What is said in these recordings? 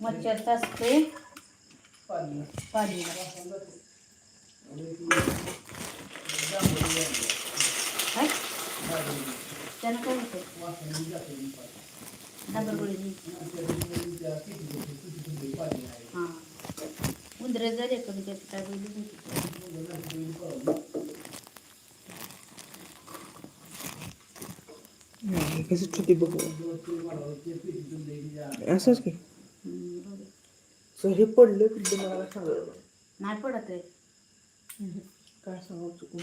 मच्छरचा spray. पाणी. त्यानं काय होतं? हां उंदरे झाले कमी त्यात काय कसं छोटी बघू? असंच की. सर हे पडलं पिल्लं मला सांगा नाही पडत आहे. काय सांगा चुकून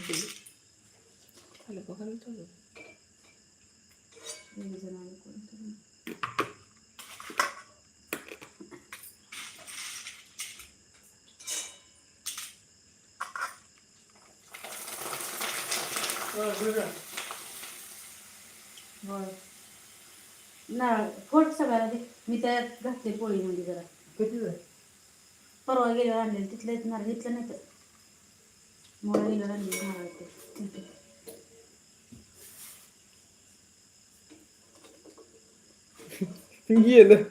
खाली बघायला चालू एक जण आलं कोणतरी. नारळ फोड सगळ्याला दे मी त्यात घातले पोळीमध्ये जरा किती परवा गेल्यावर आणलेलं तिथलं नारळ घेतलं नाही तर मोळा गेल्यावर आणलेलं नारळ ते. गेलं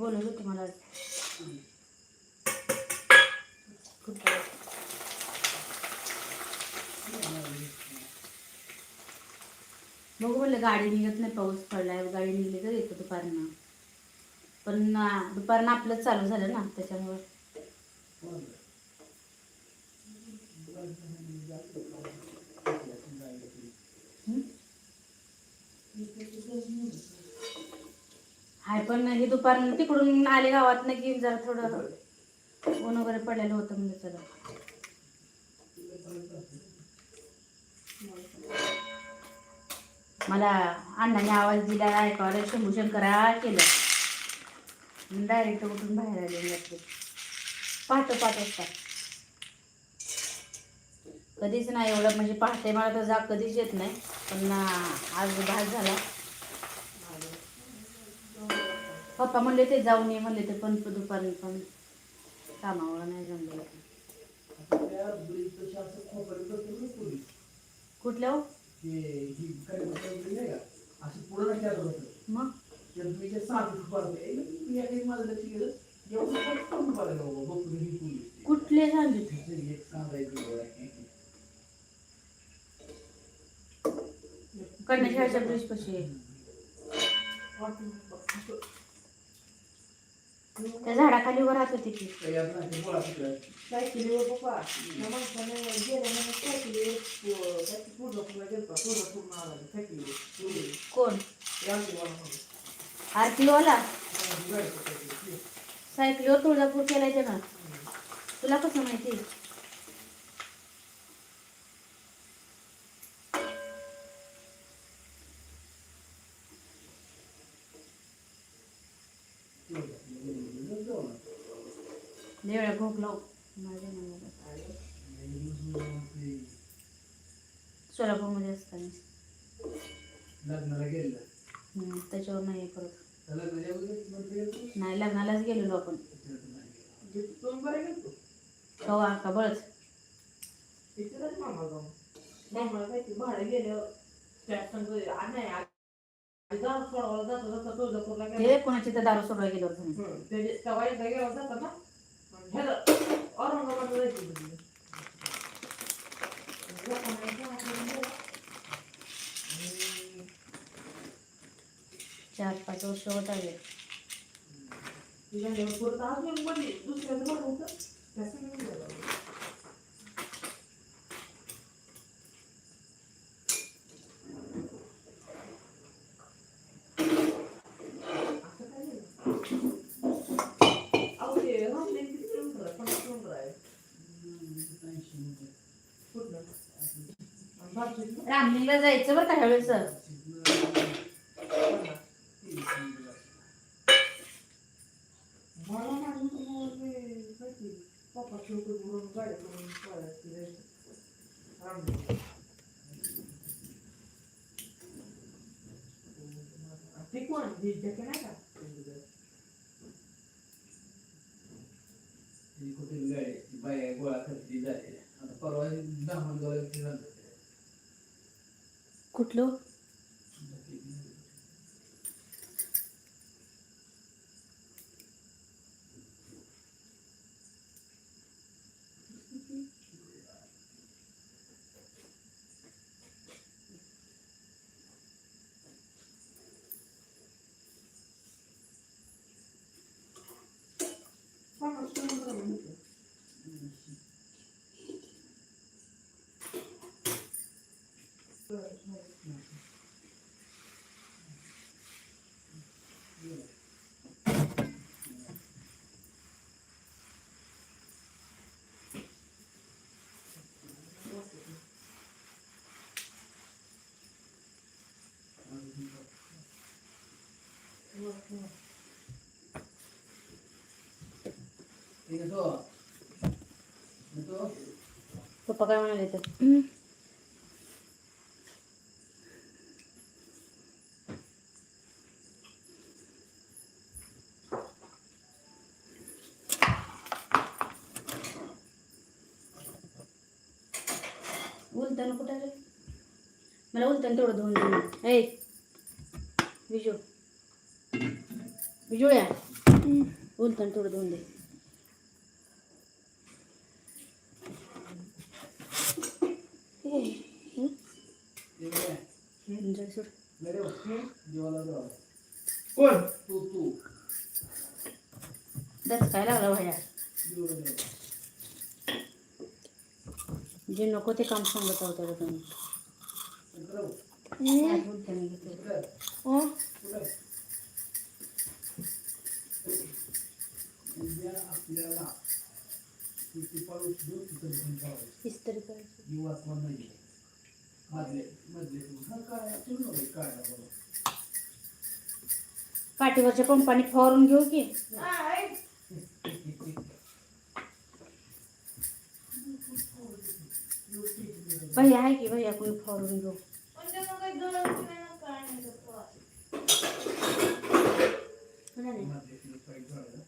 बोलत तुम्हाला. मला बघू म्हणलं गाडी निघत नाही पाऊस पडलाय गाडी निघली तर येतो दुपारनं. पण दुपारनं आपलंच चालू झालं ना त्याच्यामुळं. हाय पण हे दुपार तिकडून आले गावात ना की जरा थोडं ऊन वगैरे पडलेलं होतं म्हणजे चला. मला अण्णाने आवाज दिला ऐकायला शंभू शंकरा केलं. डायरेक्ट उठून बाहेर आले मी पाहतो पाच वाजता. कधीच नाही एवढं म्हणजे पहाटे मला तर जाग कधीच येत नाही पण आज भाग झाला. पप्पा म्हणले ते जाऊन ये म्हणले ते पण दुपारी पण. कामावर नाही जमले कुठल्या हो? मग? कुठले सांगितले कन्या शाळेच्या ब्रिज कशी आहे. त्या झाडाखाली उभं राहत होती सायकलीवर कोण? पकडली. सायकलीवर तुळजापूर केलायचं ना तुला कसं माहिती? देवळ्या भोग लाव. सोलापूरमध्ये असताना लग्नाला गेलं हम्म, त्याच्यावर नाही हे गेलं नाही लग्नालाच गेलेलो आपण. जे दोन बरे गेलतो. कवा का बळच ते कोणाची तर दारू सोडवायला गेलो चार पाच वर्ष होत आले ती झाल्यावर परत अजून मध्ये दुसऱ्याचं भाडं होतं. त्या संग गेला. असं काय झालं? अहो, ते रामलिंग किती किलोमीटर आहे? पन्नास किलोमीटर आहे. कुठलं? आणि बारशीतलं? रामलिंगला जायचं बरं का ह्यावेळेस पन्नास. मला नाही माहिती, ते काय ते, पप्पा शेवटी म्हणून गाडी करून पळायची रे. रामदेव. ते कोण हे जॅकेट आहे का ती कुठे गाडी ती बाया गोळा करते जाते आता परवा दहा गोळा झालं कुठलं ठीक आहे तो तो पप्पा काय म्हणाले तर उलताना कुठं रे मला उलताना तेवढं धुवून देऊन ए विजू विजुळ्या उलताना तेवढं धुवून दे सोड. कोण? तू तू. दस काय लागला भाया. जे नको ते काम सांगत आहोत त्याला तुम्ही. उद्या आपल्याला इस्त्री करायची मधले मधले हा काय सुरू नव्हे काय बरोबर पाठीवरच्या पंपाने फवारून घेऊ की? भैया आहे की भैया कोणी फवारून घेऊ. नाही, नाही. मधले तिला पाय जोडायला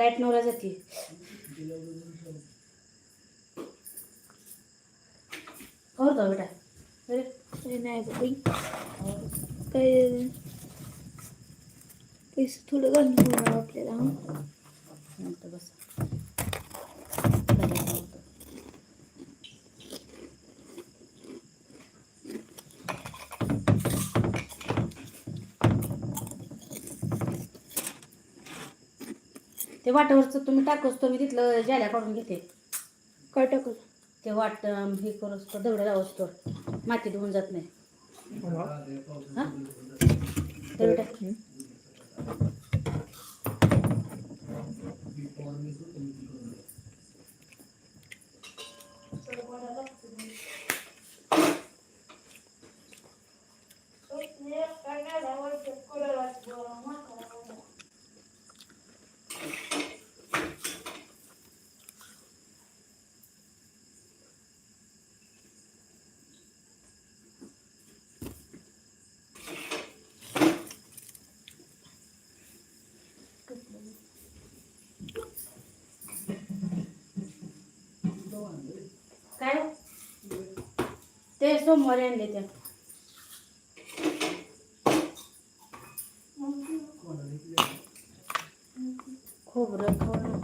लाइट नवरा जाते. हो का बेटा. अरे नाही बाई. काय पैसे थोडं घालून आपल्याला बस बरं, होतं. ते वाटावरचं तुम्ही टाकूच तो मी तिथलं जाल्या काढून घेते. काय टाकलं ते वाट हे करूच तो दगड लावूच तो. माती धुवून जात नाही. तर बेटा काय? ते सोमवारी आणले त्या खोबरं खोबरं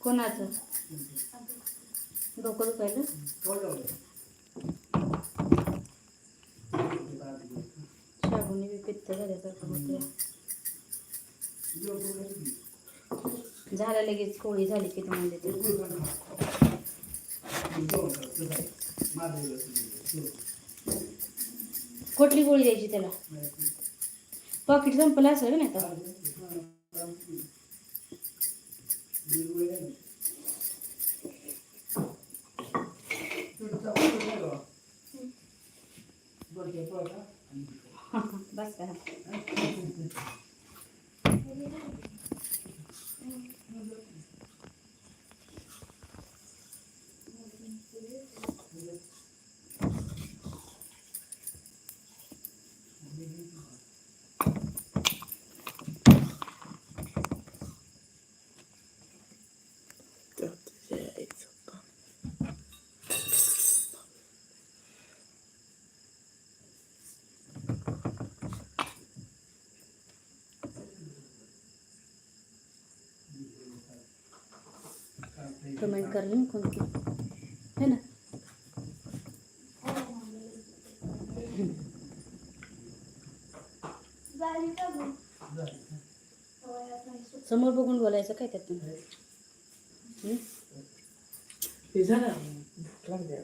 कोणाचं? डोकं दुखायला? शाबूने बी पित्त झाल्यासारखं होतं झालं लगेच कोळी झाली की तुम्हाला ते कुठली गोळी द्यायची त्याला? पॉकेट संपलं असेल ना आता बस करा कमेंट कर लो कोणती है ना? समोर बघून बोलायचं काय त्यातून? ते झालं. लागले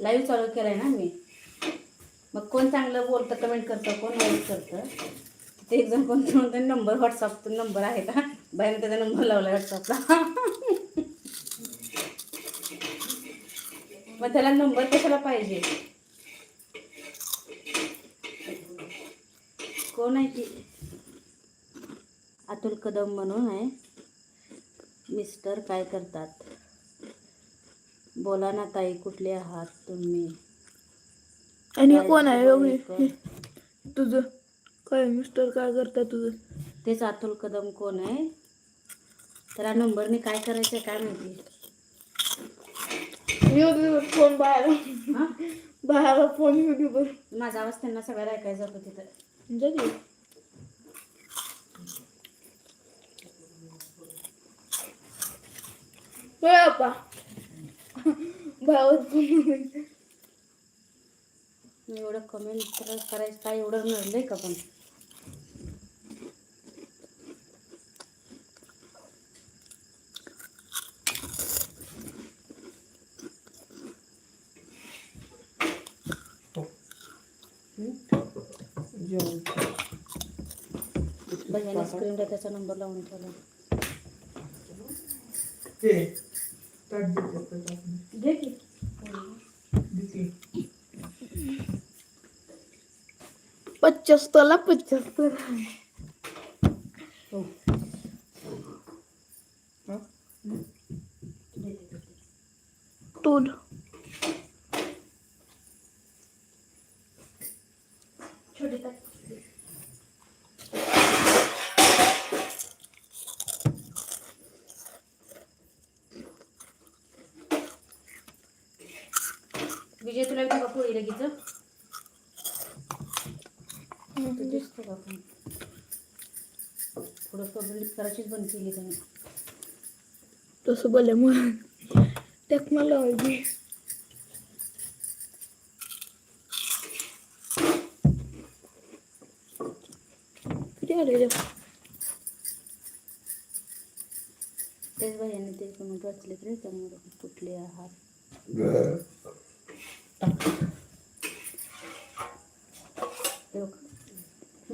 लाईव्ह चालू केलाय ना मी. मग कोण चांगलं बोलतं कमेंट करतं कोण वाईट करतं? ते एक जण कोणतं म्हणतं नंबर व्हॉट्सअप नंबर आहे का? बाहेर त्याचा नंबर लावला व्हॉट्सअपला मग त्याला नंबर कशाला पाहिजे? कोण आहे ती? अतुल कदम म्हणून आहे. मिस्टर काय करतात? बोला ना ताई कुठले आहात तुम्ही? आणि कोण आहे? तुझं? काय मिस्टर काय करता तुझं तेच अतुल कदम कोण आहे. त्याला नंबरने काय करायचं काय माहिती. फोन बाहेर. हा? बाहेर फोन युट्यूबर माझा आवाज त्यांना सगळ्याला ऐकायचा जातो तिथं. जगी बापा भाऊ मी एवढं कमेंट करायचं काय एवढं नडलंय का पण? जेवण भैयाने स्क्रीनला त्याचा नंबर लावून ठेवला. ते ताट देतात तर टाकून. घे की देते. पच्चस्तरला पच्चस्तर हो हा? टूल छोटे टाक विजय तुला येतो का पोळी लगेच तू दिसतो का पण थोडं प्रॉब्लेम करायचीच बंद केली त्याने. तसं बोलल्यामुळे टेक्नॉलॉजी किती आले रे? तेच भैयाने ते कमेंट वाचले तरी त्यामुळे कुठले आहात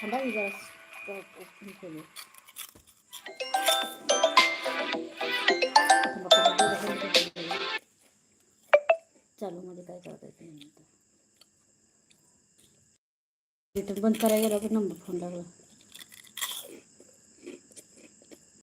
थांबा की जरा. जरा open चालू मध्ये काय करता येत नाही रिटर्न बंद करायला गेला की नंबर फोन लागला